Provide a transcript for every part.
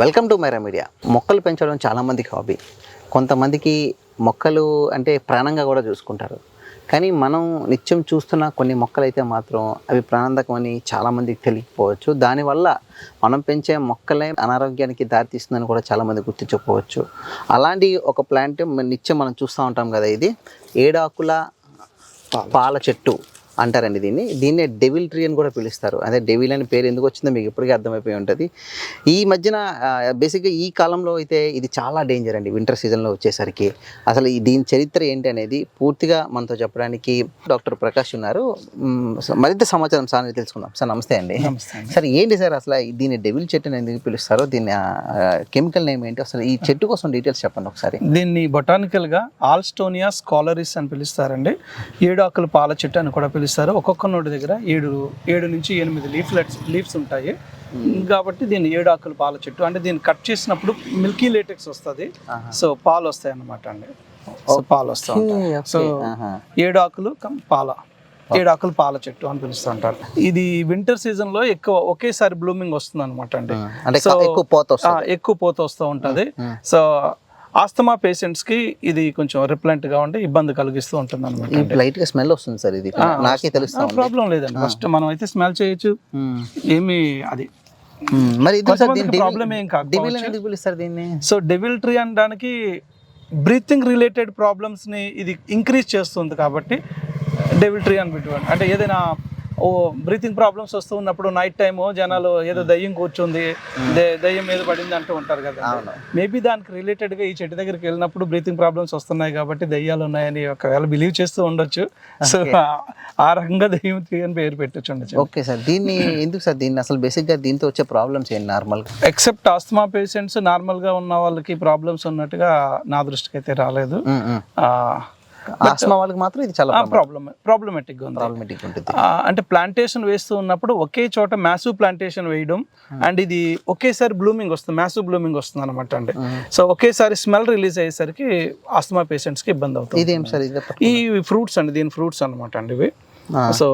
Welcome to Myra media మొక్కలు పెంచడం చాలామందికి హాబీ కొంతమందికి మొక్కలు అంటే ప్రాణంగా కూడా చూసుకుంటారు. కానీ మనం నిత్యం చూస్తున్న కొన్ని మొక్కలైతే మాత్రం అవి ప్రాణాంతకమని చాలామందికి తెలియకపోవచ్చు. దానివల్ల మనం పెంచే మొక్కలే అనారోగ్యానికి దారితీస్తుందని కూడా చాలామంది గుర్తించకపోవచ్చు అలాంటి ఒక ప్లాంట్ నిత్యం మనం చూస్తూ ఉంటాం కదా ఇది. ఏడాకుల పాల చెట్టు. అంటారండి దీన్ని. దీన్నే డెవిల్ ట్రీ అని కూడా పిలుస్తారు. అదే డెవిల్ అని పేరు ఎందుకు వచ్చిందో మీకు ఇప్పటికే అర్థమైపోయి ఉంటుంది. ఈ మధ్యన బేసిక్గా ఈ కాలంలో అయితే ఇది చాలా డేంజర్ అండి. వింటర్ సీజన్లో వచ్చేసరికి అసలు ఈ దీని చరిత్ర ఏంటి అనేది పూర్తిగా మనతో చెప్పడానికి డాక్టర్ ప్రకాష్ ఉన్నారు. మరింత సమాచారం సార్ తెలుసుకుందాం. సార్ నమస్తే అండి. సార్ ఏంటి సార్ అసలు దీన్ని డెవిల్ చెట్టు అని ఎందుకు పిలుస్తారో? దీని కెమికల్ నేమ్ ఏంటి? అసలు ఈ చెట్టు కోసం డీటెయిల్స్ చెప్పండి ఒకసారి. దీన్ని బొటానికల్గా ఆల్స్టోనియా స్కాలరిస్ అని పిలుస్తారండి. ఏడు ఆకుల పాల చెట్టు అని కూడా పిలుస్తారు. ఒక్కొక్క నోటి దగ్గర ఏడు ఏడు నుంచి ఎనిమిది లీఫ్లెట్స్ లీవ్స్ ఉంటాయి. కాబట్టి దీన్ని ఏడు ఆకుల పాల చెట్టు అంటే దీన్ని కట్ చేసినప్పుడు మిల్కీ లేటెక్స్ వస్తుంది. సో పాలు వస్తాయి అన్నమాట అండి. సో పాలు వస్తూ ఉంటాయి. సో. ఏడు ఆకులు పాల. ఏడు ఆకులు పాల చెట్టు అని పిలుస్తూ ఉంటారు. ఇది వింటర్ సీజన్లో ఎక్కువ ఒకేసారి బ్లూమింగ్ వస్తుంది అనమాట అండి అంటే So, ఎక్కువ పోత ఎక్కువ పోత వస్తూ ఉంటుంది. సో ఆస్తమా పేషెంట్స్కి ఇది కొంచెం రిప్లెంట్గా ఉంటే ఇబ్బంది కలిగిస్తూ ఉంటుంది అనమాట లైట్గా స్మెల్ వస్తుంది సార్ ఇది నాకే తెలుస్తా ఉంది. ప్రాబ్లం లేదండి. ఫస్ట్ మనం అయితే స్మెల్ చేయొచ్చు. ఏమి అది. మరి problem ఏం దీన్ని? సో డెవిల్ ట్రీ అనడానికి బ్రీతింగ్ రిలేటెడ్ ప్రాబ్లమ్స్ని ఇది ఇంక్రీజ్ చేస్తుంది కాబట్టి డెవిల్ ట్రీ అని అంటే ఏదైనా ఓ బ్రీతింగ్ ప్రాబ్లమ్స్ వస్తూ ఉన్నప్పుడు నైట్ టైము జనాలు ఏదో దయ్యం కూర్చుంది దయ్యం మీద పడింది అంటూ ఉంటారు కదా. అవును. మేబీ దానికి రిలేటెడ్గా ఈ చెట్టు దగ్గరికి వెళ్ళినప్పుడు బ్రీతింగ్ ప్రాబ్లమ్స్ వస్తున్నాయి కాబట్టి దయ్యాలు ఉన్నాయని ఒకవేళ బిలీవ్ చేస్తూ ఉండొచ్చు. సో ఆ రకంగా దయ్యం అని పేరు పెట్టచ్చు ఉండొచ్చు ఓకే సార్ దీన్ని ఎందుకు సార్ దీన్ని అసలు బేసిక్గా దీంతో వచ్చే ప్రాబ్లమ్స్ ఏంటి నార్మల్గా ఎక్సెప్ట్ ఆస్తమా పేషెంట్స్ నార్మల్గా ఉన్న వాళ్ళకి ప్రాబ్లమ్స్ ఉన్నట్టుగా నా దృష్టికి అయితే రాలేదు. ఆస్మా వాళ్ళకి మాత్రం ఇది చాలా ప్రాబ్లమ్ ప్రాబ్లమేటిక్ ఉంది. ప్రాబ్లమేటిక్ ఉంటుంది. అంటే ప్లాంటేషన్ వేస్తూ ఉన్నప్పుడు ఒకే చోట మ్యాసివ్ ప్లాంటేషన్ వేయడం అండ్ ఇది ఒకేసారి బ్లూమింగ్ వస్తుంది మ్యాసివ్ బ్లూమింగ్ వస్తుంది అనమాట అండి. సో ఒకేసారి స్మెల్ రిలీజ్ అయ్యేసరికి ఆస్తమా పేషెంట్స్కి ఇబ్బంది అవుతుంది. ఇదేం సార్ ఇది ఈ ఫ్రూట్స్ అండి దీని ఫ్రూట్స్ అనమాట అండి ఇవి. సో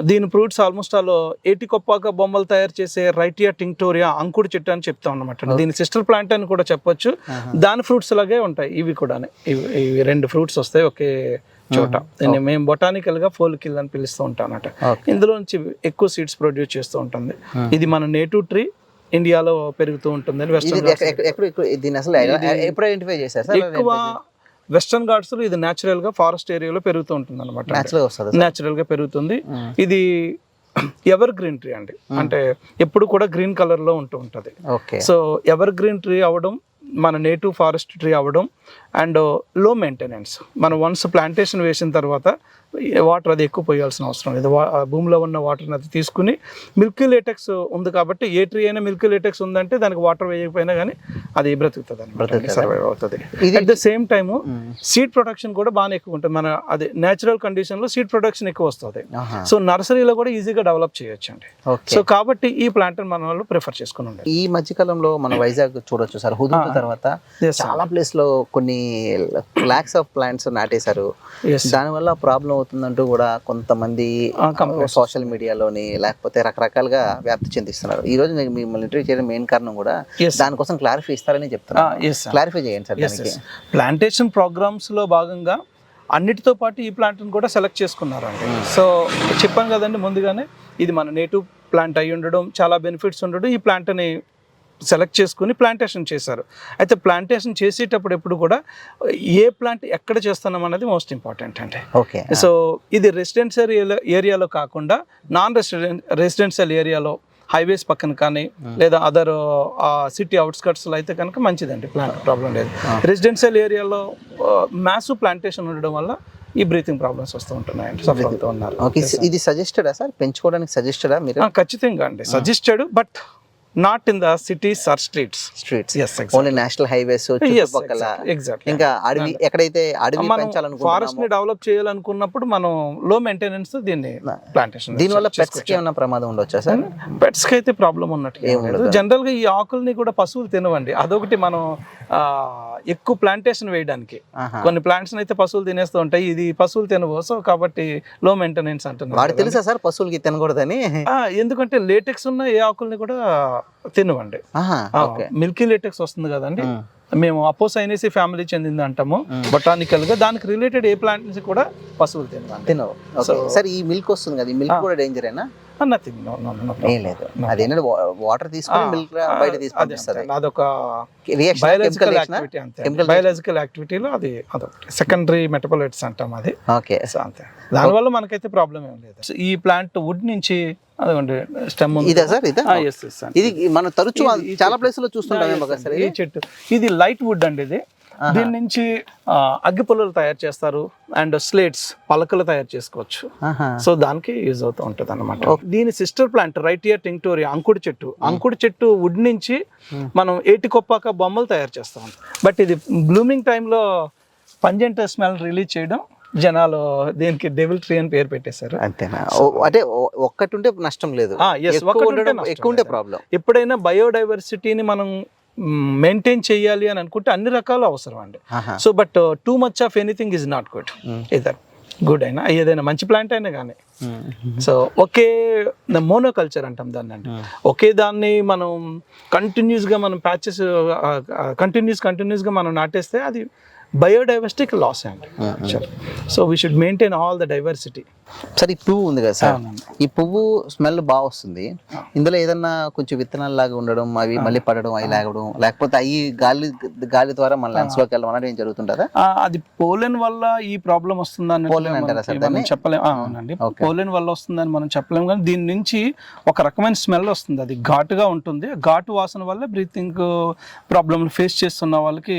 దీని ఫ్రూట్స్ ఆల్మోస్ట్ ఆల్ ఏటి కొప్పాక బొమ్మలు తయారు చేసే రైటియా టింక్టోరియా అంకుడు చెట్టు అని చెప్తాం అనమాట దీని సిస్టర్ ప్లాంట్ అని కూడా చెప్పొచ్చు. దాని ఫ్రూట్స్ లాగే ఉంటాయి. ఇవి కూడా ఇవి ఇవి రెండు ఫ్రూట్స్ వస్తాయి ఒకే చోట. దీన్ని మేము బొటానికల్గా ఫోల్కిల్ అని పిలుస్తూ ఉంటాం అన్నమాట. ఇందులో నుంచి ఎక్కువ సీడ్స్ ప్రొడ్యూస్ చేస్తూ ఉంటుంది. ఇది మన నేటివ్ ట్రీ ఇండియాలో పెరుగుతూ ఉంటుంది వెస్టర్న్ ఎక్కడ ఎక్కడ- ఎక్కడ ఎక్కడ- దీన్ని అసలు ఎప్పుడు ఐడెంటిఫై చేశారు సార్? ఎక్కువ వెస్టర్న్ ఘాట్స్లో ఇది నేచురల్గా ఫారెస్ట్ ఏరియాలో పెరుగుతూ ఉంటుంది అనమాట న్యాచురల్ న్యాచురల్గా పెరుగుతుంది. ఇది ఎవర్ గ్రీన్ ట్రీ అండి. అంటే ఎప్పుడు కూడా గ్రీన్ కలర్లో ఉంటూ ఉంటది. Okay. So evergreen tree అవ్వడం మన నేటివ్ ఫారెస్ట్ ట్రీ అవ్వడం అండ్లో మెయింటెనెన్స్ మనం వన్స్ ప్లాంటేషన్ వేసిన తర్వాత వాటర్ అది ఎక్కువ పోయాల్సిన అవసరం లేదు. భూమిలో ఉన్న వాటర్ని అది తీసుకుని మిల్కీ లేటెక్స్ ఉంది కాబట్టి ఏ ట్రీ అయినా మిల్కీ లేటెక్స్ ఉందంటే దానికి వాటర్ వేయకపోయినా కానీ అది బ్రతుకుతుంది. అనమాట సర్వైవ్ అవుతుంది. At the same time seed production కూడా బాగానే ఎక్కువ ఉంటుంది. మన అది నేచురల్ కండిషన్లో సీడ్ ప్రొడక్షన్ ఎక్కువ వస్తుంది. సో నర్సరీలో కూడా ఈజీగా డెవలప్ చేయొచ్చు అండి సో కాబట్టి ఈ ప్లాంట్ మన వాళ్ళు ప్రిఫర్ చేసుకుని ఉండాలి. ఈ మధ్యకాలంలో మన వైజాగ్ చూడొచ్చు సార్. హుదూద్ తర్వాత. చాలా ప్లేస్లో కొన్ని లాక్స్ ఆఫ్ ప్లాంట్స్ నాటేశారు. దానివల్ల ప్రాబ్లం అవుతుందంటూ కూడా కొంతమంది సోషల్ మీడియాలోని లేకపోతే రకరకాలుగా వ్యాప్తి చెందిస్తున్నారు. ఈ రోజు నేను మిమ్మల్ని ఇంటర్వ్యూ చేయడం మెయిన్ కారణం కూడా. దానికోసం క్లారిఫై ఇస్తారని చెప్తున్నారు క్లారిఫై చేయండి సార్ ప్లాంటేషన్ ప్రోగ్రామ్స్లో భాగంగా అన్నిటితో పాటు ఈ ప్లాంట్ని కూడా సెలెక్ట్ చేసుకున్నారండి. సో చెప్పాను కదండి ముందుగానే ఇది మన నేటివ్ ప్లాంట్ అయి ఉండడం చాలా బెనిఫిట్స్ ఉండడం ఈ ప్లాంట్ని సెలెక్ట్ చేసుకుని ప్లాంటేషన్ చేశారు. అయితే ప్లాంటేషన్ చేసేటప్పుడు ఎప్పుడు కూడా ఏ ప్లాంట్ ఎక్కడ చేస్తున్నాం అనేది మోస్ట్ ఇంపార్టెంట్ అండి. ఓకే. సో ఇది రెసిడెన్షియల్ ఏరియాలో కాకుండా నాన్ రెసిడెన్ రెసిడెన్షియల్ ఏరియాలో హైవేస్ పక్కన కానీ లేదా అదర్ సిటీ అవుట్స్కట్స్లో అయితే కనుక మంచిదండి ప్లాంట్ ప్రాబ్లం లేదు. రెసిడెన్షియల్ ఏరియాలో మ్యాసివ్ ప్లాంటేషన్ ఉండడం వల్ల ఈ బ్రీతింగ్ ప్రాబ్లమ్స్ వస్తూ ఉంటున్నాయండి సఫర్ అవుతూ ఉన్నారు. ఇది సజెస్టెడా సార్? పెంచుకోవడానికి సజెస్టెడా మీరు? ఖచ్చితంగా అండి. Suggested but not in the cities or streets streets yes only national highways చుట్టుపక్కల. ఎగ్జాక్ట్లీ ఇంకా అడవి ఎక్కడైతే అడవి పెంచాలనుకుంటున్నామో ఫారెస్ట్ని డెవలప్ చేయాలనుకున్నప్పుడు మనం లో మెయింటెనెన్స్ దీన్ని ప్లాంటేషన్ దీనివల్ల పెట్స్కి ఏమైనా ప్రమాదం ఉండొచ్చా సార్ పెట్స్కి అయితే ప్రాబ్లం ఉన్నట్టు జనరల్గా ఈ ఆకుల్ని కూడా పశువులు తినవండి. అదొకటి మనం ఎక్కువ ప్లాంటేషన్ వేయడానికి. కొన్ని ప్లాంట్స్ అయితే పశువులు తినేస్తూ ఉంటాయి. ఇది పశువులు తినవు. సో కాబట్టి లో మెయింటెనెన్స్ అంటున్నారు వాడు తెలుసా సార్ పశువులకి తినకూడదని. ఎందుకంటే లేటెక్స్ ఉన్న ఏ ఆకుల్ని కూడా తినవండి. మిల్కీ లేటెక్స్ వస్తుంది కదండి. మేము అపోసైనేసి ఫ్యామిలీ చెందింది అంటాము బొటానికల్గా దానికి రిలేటెడ్ ఏ ప్లాంట్ నుంచి కూడా పశువులు తినవు. ఓకే. సార్ ఈ మిల్క్ వస్తుంది కదా ఈ మిల్క్ కూడా డేంజరేనా నథింగ్ నో నో నో ఏం లేదు. అదేంటంటే వాటర్ తీసుకొని మిల్క్ బయట అదొక బయాలజికల్ యాక్టివిటీ అంతే. బయాలజికల్ యాక్టివిటీలో అది అదొకటి. సెకండరీ మెటబలైట్స్ అంటాం అది. ఓకే అంతే. దానివల్ల మనకైతే ప్రాబ్లం ఏం లేదు. ఈ ప్లాంట్ వుడ్ నుంచి అదిగోండి స్టెమ్ ఇదా సార్ ఇదా? ఎస్ ఎస్ ఇది మనం తరచు చాలా ప్లేస్లో చూస్తుంటాం సార్ ఈ చెట్టు. ఇది లైట్ వుడ్ అండి ఇది. దీని నుంచి అగ్గి పుల్లలు తయారు చేస్తారు అండ్ స్లేట్స్ పలకలు తయారు చేసుకోవచ్చు. సో దానికి యూజ్ అవుతూ ఉంటుంది అనమాట దీని sister plant right year tinctoria అంకుడు చెట్టు. అంకుడు చెట్టు వుడ్ నుంచి మనం ఏటి కొప్పాక బొమ్మలు తయారు చేస్తాం. బట్ ఇది బ్లూమింగ్ టైంలో పంజెంట్ స్మెల్ రిలీజ్ చేయడం జనాలు దీనికి డెవిల్ ట్రీ అని పేరు పెట్టేశారు. అంతేనా? అంటే ఒక్కటి ఉంటే నష్టం లేదు. ఎక్కువ ఉంటే. ప్రాబ్లం ఎప్పుడైనా బయోడైవర్సిటీని మనం మెయింటైన్ చేయాలి అని అనుకుంటే అన్ని రకాలు అవసరం అండి. So but too much of anything is not good either good అయినా? ఏదైనా మంచి ప్లాంట్ అయినా కానీ సో ఒకే మోనోకల్చర్ అంటాం దాన్ని అండి. ఒకే దాన్ని మనం కంటిన్యూస్గా మనం ప్యాచెస్ కంటిన్యూస్ కంటిన్యూస్గా మనం నాటేస్తే అది biodiversity loss. And uh, uh. so we should maintain all the diversity. సరే ఈ పువ్వు ఉంది కదా సార్. ఈ పువ్వు స్మెల్ బాగా వస్తుంది. ఇందులో ఏదన్నా కొంచెం విత్తనాలు లాగా ఉండడం అవి మళ్ళీ పడడం అవి లాగడం లేకపోతే అవి గాలి గాలి ద్వారా మన లెన్స్లోకి వెళ్ళడం అనేది ఏం జరుగుతుంటుందా అది పోలెన్ వల్ల ఈ ప్రాబ్లం వస్తుందని Pollen అంటారా సార్ మనం చెప్పలేం. ఆ, అవునండి. పోలెన్ వల్ల వస్తుందని మనం చెప్పలేం కానీ దీని నుంచి ఒక రకమైన స్మెల్ వస్తుంది. అది ఘాటుగా ఉంటుంది. ఘాటు వాసన వల్ల బ్రీతింగ్ ప్రాబ్లమ్ ఫేస్ చేస్తున్న వాళ్ళకి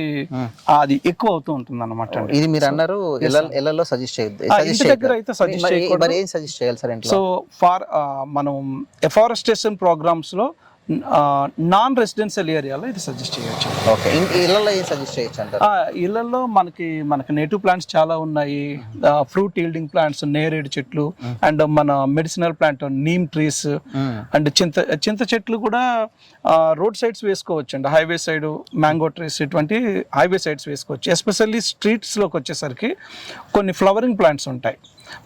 అది ఎక్కువ అవుతూ ఉంటుంది అనమాట ఇది మీరు అన్నారు ఇళ్ళల్లో సజెస్ట్ చేయొద్దు. సజెస్ట్ దగ్గర అయితే మరి చేయకూడదు. మరి ఏం సజెస్ట్ చేయాలి సార్ ఇంట్లో? సో ఫార్ మనం ఎఫారెస్టేషన్ ప్రోగ్రామ్స్లో నాన్ రెసిడెన్షియల్ ఏరియాలో ఇది సజెస్ట్ చేయొచ్చు. ఓకే ఇళ్ళల్లో ఏం సజెస్ట్ చేయొచ్చు అంటారు? ఆ, ఇళ్ళల్లో మనకి మనకి నేటివ్ ప్లాంట్స్ చాలా ఉన్నాయి. ఫ్రూట్ ఈల్డింగ్ ప్లాంట్స్ నేరేడు చెట్లు అండ్ మన medicinal plant neem trees and చింత చింత చెట్లు కూడా రోడ్ సైడ్స్ వేసుకోవచ్చు అండి. హైవే సైడ్ మ్యాంగో ట్రీస్ ఇటువంటి హైవే సైడ్స్ వేసుకోవచ్చు. ఎస్పెషల్లీ స్ట్రీట్స్లోకి వచ్చేసరికి కొన్ని ఫ్లవరింగ్ ప్లాంట్స్ ఉంటాయి.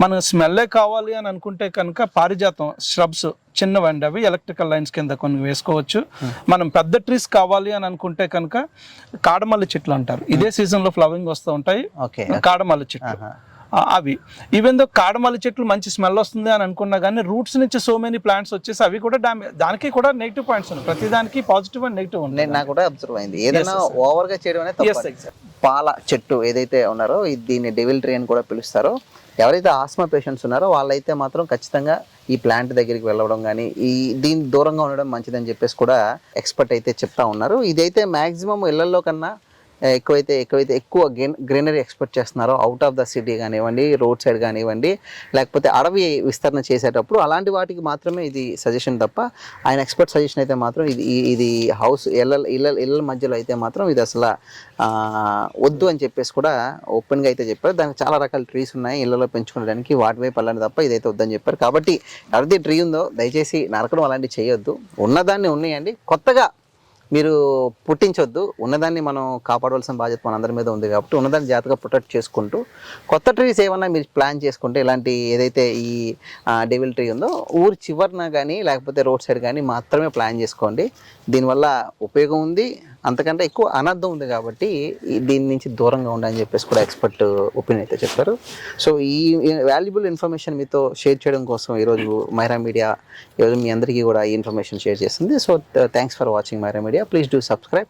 మనం స్మెల్లే కావాలి అని అనుకుంటే కనుక పారిజాతం ష్రబ్స్ చిన్నవండి అవి ఎలక్ట్రికల్ లైన్స్ కింద కొన్ని వేసుకోవచ్చు. మనం పెద్ద ట్రీస్ కావాలి అని అనుకుంటే కనుక కాడమల్లి చెట్లు అంటారు. ఇదే సీజన్లో ఫ్లవరింగ్ వస్తూ ఉంటాయి. ఓకే. కాడమల్లి చెట్లు. అవి. ఈవెన్ దో కాడమల్లి చెట్లు మంచి స్మెల్ వస్తుంది అని అనుకున్నా కానీ రూట్స్ నుంచి సో మెనీ ప్లాంట్స్ వచ్చేసి అవి కూడా డామేజ్ దానికి కూడా నెగిటివ్ పాయింట్స్ ఉన్నాయి. ప్రతి దానికి పాజిటివ్ అండ్ నెగిటివ్ నేను నాకు కూడా అబ్జర్వ్ అయింది. ఏదైనా ఓవర్గా చేయడం అనేది. పాల చెట్టు ఏదైతే ఉన్నారో దీన్ని డెవిల్ ట్రీ అని కూడా పిలుస్తారో. ఎవరైతే ఆస్మా పేషెంట్స్ ఉన్నారో వాళ్ళైతే మాత్రం ఖచ్చితంగా ఈ ప్లాంట్ దగ్గరికి వెళ్ళడం కానీ ఈ దీని దూరంగా ఉండడం మంచిదని చెప్పేసి కూడా ఎక్స్పర్ట్ అయితే చెప్తా ఉన్నారు. ఇదైతే మ్యాక్సిమం ఇళ్ళలో కన్నా ఎక్కువైతే ఎక్కువైతే ఎక్కువ గ్రీనరీ ఎక్స్పెక్ట్ చేస్తున్నారో అవుట్ ఆఫ్ ద సిటీ కానివ్వండి రోడ్ సైడ్ కానివ్వండి లేకపోతే అడవి విస్తరణ చేసేటప్పుడు అలాంటి వాటికి మాత్రమే ఇది సజెషన్ తప్ప ఆయన ఎక్స్పర్ట్ సజెషన్ అయితే మాత్రం ఇది ఇది హౌస్ ఇళ్ళ ఇళ్ళ ఇళ్ళ మధ్యలో అయితే మాత్రం ఇది అసలు వద్దు అని చెప్పేసి కూడా ఓపెన్గా అయితే చెప్పారు. దానికి చాలా రకాల ట్రీస్ ఉన్నాయి ఇళ్ళలో పెంచుకోవడానికి వాటి వైపు వెళ్ళాలి తప్ప ఇదైతే వద్దని చెప్పారు. కాబట్టి ఎవరిది ట్రీ ఉందో దయచేసి నరకడం అలాంటివి చేయొద్దు. ఉన్నదాన్ని ఉన్నాయండి. కొత్తగా మీరు పుట్టించొద్దు. ఉన్నదాన్ని మనం కాపాడవలసిన బాధ్యత మనందరి మీద ఉంది కాబట్టి ఉన్నదాన్ని జాగ్రత్తగా ప్రొటెక్ట్ చేసుకుంటూ కొత్త ట్రీస్ ఏమన్నా మీరు ప్లాన్ చేసుకుంటే ఇలాంటి ఏదైతే ఈ డెవిల్ ట్రీ ఉందో ఊరి చివరిన కానీ లేకపోతే రోడ్ సైడ్ కానీ మాత్రమే ప్లాన్ చేసుకోండి. దీనివల్ల ఉపయోగం ఉంది. అంతకంటే ఎక్కువ అనర్థం ఉంది కాబట్టి దీని నుంచి దూరంగా ఉండని చెప్పేసి కూడా ఎక్స్పర్ట్ ఒపీనియన్ అయితే చెప్పారు. సో ఈ వాల్యుబుల్ ఇన్ఫర్మేషన్ మీతో షేర్ చేయడం కోసం ఈరోజు మైరా మీడియా ఈరోజు మీ అందరికీ కూడా ఈ ఇన్ఫర్మేషన్ షేర్ చేసింది. So thanks for watching Myra media. Please do subscribe.